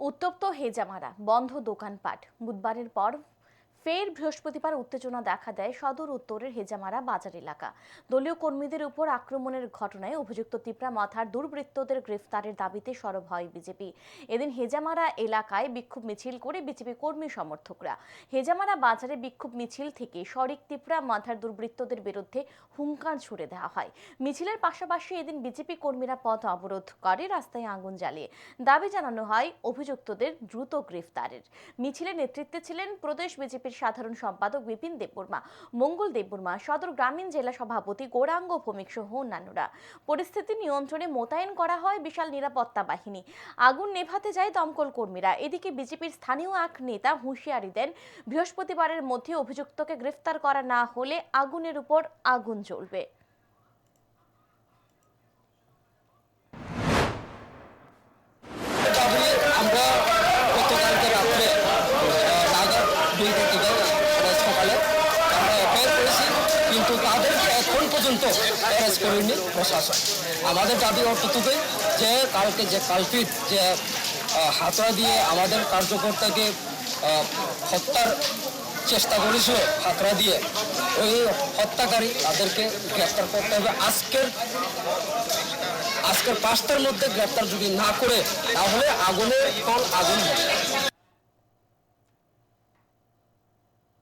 উত্তপ্ত হেজামারা বন্ধ দোকানপাট। বুধবারের পর ফের বৃহস্পতিবার উত্তেজনা দেখা দেয় সদর উত্তরের হেজামারা বাজার এলাকা। দলীয় কর্মীদের উপর আক্রমণের ঘটনায় অভিযুক্ত তিপ্রা মাথার দুর্বৃত্তদের গ্রেফতারের দাবিতে সরব হয় বিজেপি। এদিন হেজামারা এলাকায় বিক্ষোভ মিছিল করে বিজেপি কর্মী সমর্থকরা। হেজামারা বাজারে বিক্ষোভ মিছিল থেকে শরিক তিপ্রা মাথার দুর্বৃত্তদের বিরুদ্ধে হুঙ্কার ছুড়ে দেওয়া হয়। মিছিলের পাশাপাশি এদিন বিজেপি কর্মীরা পথ অবরোধ করে রাস্তায় আগুন জ্বালিয়ে। দাবি জানানো হয়, অভিযুক্তদের দ্রুত গ্রেফতারের। মিছিলের নেতৃত্বে ছিলেন প্রদেশ বিজেপির সাধারণ সম্পাদক বিপিন দেববর্মা, মঙ্গল দেববর্মা, সদর গ্রামীণ জেলা সভাপতি গৌরাঙ্গ ভৌমিক সহ অন্যান্যরা। পরিস্থিতি নিয়ন্ত্রণে মোতায়েন করা হয় বিশাল নিরাপত্তা বাহিনী। আগুন নেভাতে যায় দমকল কর্মীরা। এদিকে বিজেপির স্থানীয় এক নেতা হুঁশিয়ারি দেন, বৃহস্পতিবারের মধ্যে অভিযুক্তকে গ্রেফতার করা না হলে আগুনের উপর আগুন জ্বলবে। পর্যন্ত অ্যারেস্ট করেনি প্রশাসন। আমাদের দাবি অর্থটুকুই যে কালকে যে কালপিট যে হাতড়া দিয়ে আমাদের কার্যকর্তাকে হত্যার চেষ্টা করেছিল, হাতড়া দিয়ে, ওই হত্যাকারী তাদেরকে গ্রেফতার করতে হবে। আজকের আজকের পাঁচটার মধ্যে গ্রেপ্তার যদি না করে, তাহলে আগুনের ফল আগুন হবে।